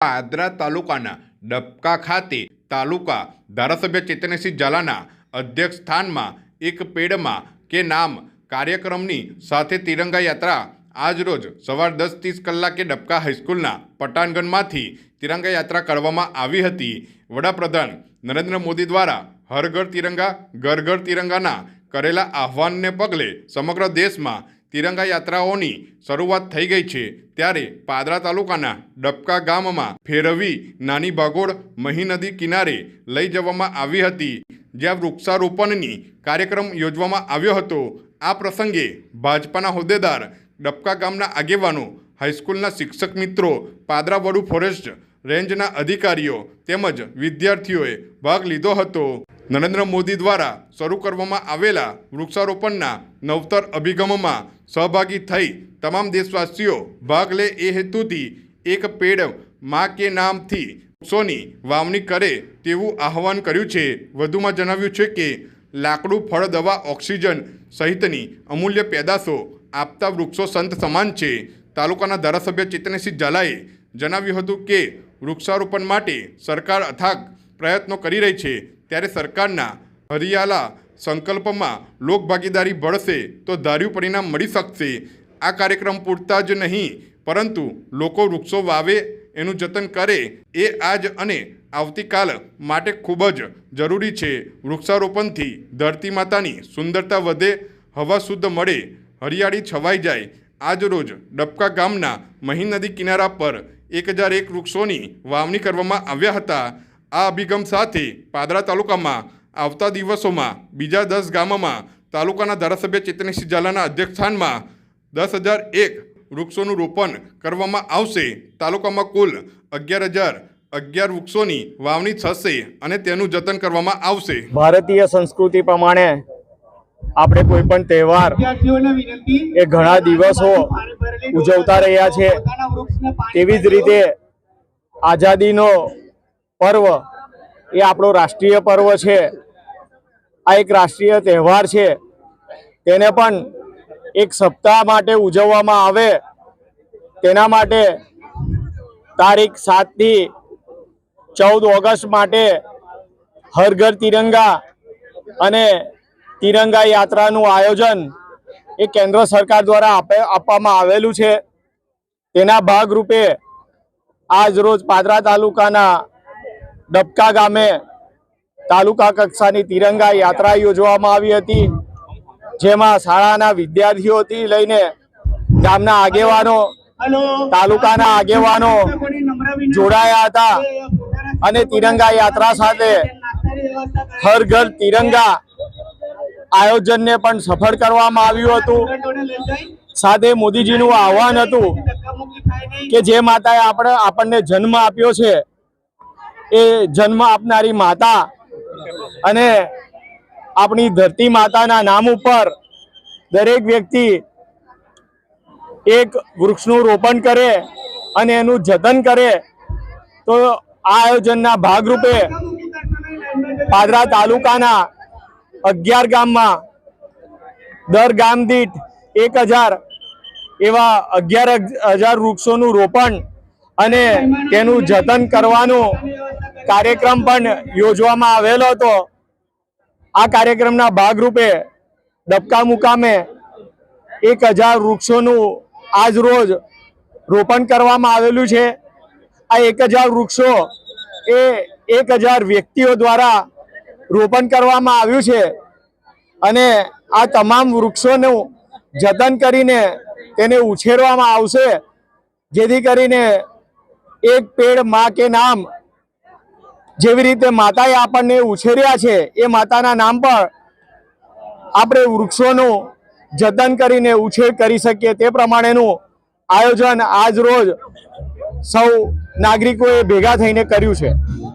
પાદરા તાલુકાના ડબકા ખાતે તાલુકા ધારાસભ્ય ચેતનસિંહ ઝાલાના અધ્યક્ષ સ્થાનમાં એક પેડમાં કે નામ કાર્યક્રમની સાથે તિરંગા યાત્રા આજરોજ સવાર દસ ત્રીસ કલાકે ડબકા હાઈસ્કૂલના પટાણગણમાંથી તિરંગા યાત્રા કરવામાં આવી હતી. વડાપ્રધાન નરેન્દ્ર મોદી દ્વારા હર ઘર તિરંગા ઘર ઘર તિરંગાના કરેલા આહવાનને પગલે સમગ્ર દેશમાં તિરંગા યાત્રાઓની શરૂઆત થઈ ગઈ છે. ત્યારે પાદરા તાલુકાના ડબકા ગામમાં ફેરવી નાની ભાગોળ મહી નદી કિનારે લઈ જવામાં આવી હતી. જ્યાં વૃક્ષારોપણની કાર્યક્રમ યોજવામાં આવ્યો હતો. આ પ્રસંગે ભાજપાના હોદ્દેદાર ડબકા ગામના આગેવાનો, હાઈસ્કૂલના શિક્ષક મિત્રો, પાદરા વડુ ફોરેસ્ટ રેન્જના અધિકારીઓ તેમજ વિદ્યાર્થીઓએ ભાગ લીધો હતો. નરેન્દ્ર મોદી દ્વારા શરૂ કરવામાં આવેલા વૃક્ષારોપણના નવતર અભિગમમાં સહભાગી થઈ તમામ દેશવાસીઓ ભાગ લે એ હેતુથી એક પેડ મા કે નામથી વૃક્ષોની વાવણી કરે તેવું આહવાન કર્યું છે. વધુમાં જણાવ્યું છે કે લાકડું, ફળ, દવા, ઓક્સિજન સહિતની અમૂલ્ય પેદાશો આપતા વૃક્ષો સંત સમાન છે. તાલુકાના ધારાસભ્ય ચેતનસિંહ ઝાલાએ જણાવ્યું હતું કે, વૃક્ષારોપણ માટે સરકાર અથાગ પ્રયત્નો કરી રહી છે. ત્યારે સરકારના હરિયાલા સંકલ્પમાં લોકભાગીદારી ભળશે તો ધાર્યું પરિણામ મળી શકશે. આ કાર્યક્રમ પૂરતા જ નહીં, પરંતુ લોકો વૃક્ષો વાવે એનું જતન કરે એ આજ અને આવતીકાલ માટે ખૂબ જ જરૂરી છે. વૃક્ષારોપણથી ધરતી માતાની સુંદરતા વધે, હવા શુદ્ધ મળે, હરિયાળી છવાઈ જાય. આજ રોજ ડબકા ગામના મહી નદી કિનારા પર એક હજાર એક વૃક્ષોની વાવણી કરવામાં આવ્યા હતા. આ અભિગમ સાથે પાદરા તાલુકામાં આવતા દિવસોમાં બીજા દસ ગામોમાં તાલુકાના ધારાસભ્ય ચેતનસિંહ ઝાલાના અધ્યક્ષસ્થાનમાં દસ હજાર એક વૃક્ષોનું રોપણ કરવામાં આવશે. તાલુકામાં કુલ અગિયાર હજાર અગિયાર વૃક્ષોની વાવણી થશે અને તેનું જતન કરવામાં આવશે. ભારતીય સંસ્કૃતિ પ્રમાણે આપણે કોઈ પણ તહેવાર એ એ ઘણા દિવસો ઉજવતા રહ્યા છે. તેવી જ રીતે આઝાદીનો પર્વ એ આપણો રાષ્ટ્રીય પર્વ છે. આ એક રાષ્ટ્રીય તહેવાર છે. તેને પણ એક સપ્તાહ માટે ઉજવવામાં આવે. તેના માટે તારીખ સાતથી ચૌદ ઓગસ્ટ માટે હર ઘર તિરંગા અને તિરંગા યાત્રાનું આયોજન એ કેન્દ્ર સરકાર દ્વારા આપે આપવામાં આવેલું છે. તેના ભાગરૂપે આજ રોજ પાદરા તાલુકાના ડબકા ગામે તાલુકા કક્ષાની તિરંગા યાત્રા યોજવામાં આવી હતી. જેમાં શાળાના વિદ્યાર્થીઓથી લઈને ગામના આગેવાનો તાલુકાના આગેવાનો જોડાયા હતા. અને તિરંગા યાત્રા સાથે હર ઘર તિરંગા આયોજનને પણ સફળ કરવામાં આવ્યું હતું. સાથે મોદીજીનું આહવાન હતું કે જે માતાએ આપણે આપણને જન્મ આપ્યો છે, એ જન્મ આપનારી માતા અને આપણી ધરતી માતાના નામ ઉપર દરેક વ્યક્તિ એક વૃક્ષનું રોપણ કરે અને એનું જતન કરે, તો આ આયોજનના ભાગરૂપે પાદરા તાલુકાના અગિયાર ગામમાં દર ગામ દીઠ એક હજાર એવા અગિયાર હજાર વૃક્ષોનું રોપણ અને તેનું જતન કરવાનો કાર્યક્રમ પણ યોજવામાં આવેલો હતો. આ કાર્યક્રમના ભાગરૂપે ડબકા મુકામે એક હજાર વૃક્ષોનું આજ રોજ રોપણ કરવામાં આવેલું છે. આ એક હજાર વૃક્ષો એ એક હજાર વ્યક્તિઓ દ્વારા રોપણ કરવામાં આવ્યું છે. અને આ તમામ વૃક્ષોનું જતન કરીને તેને ઉછેરવામાં આવશે. જેથી કરીને એક પેડ મા કે નામ જેવી રીતે માતાએ આપણને ઉછેર્યા છે, એ માતાના નામ પર આપણે વૃક્ષોનું જતન કરીને ઉછેર કરી શકીએ. તે પ્રમાણેનું આયોજન આજ રોજ સૌ નાગરિકોએ ભેગા થઈને કર્યું છે.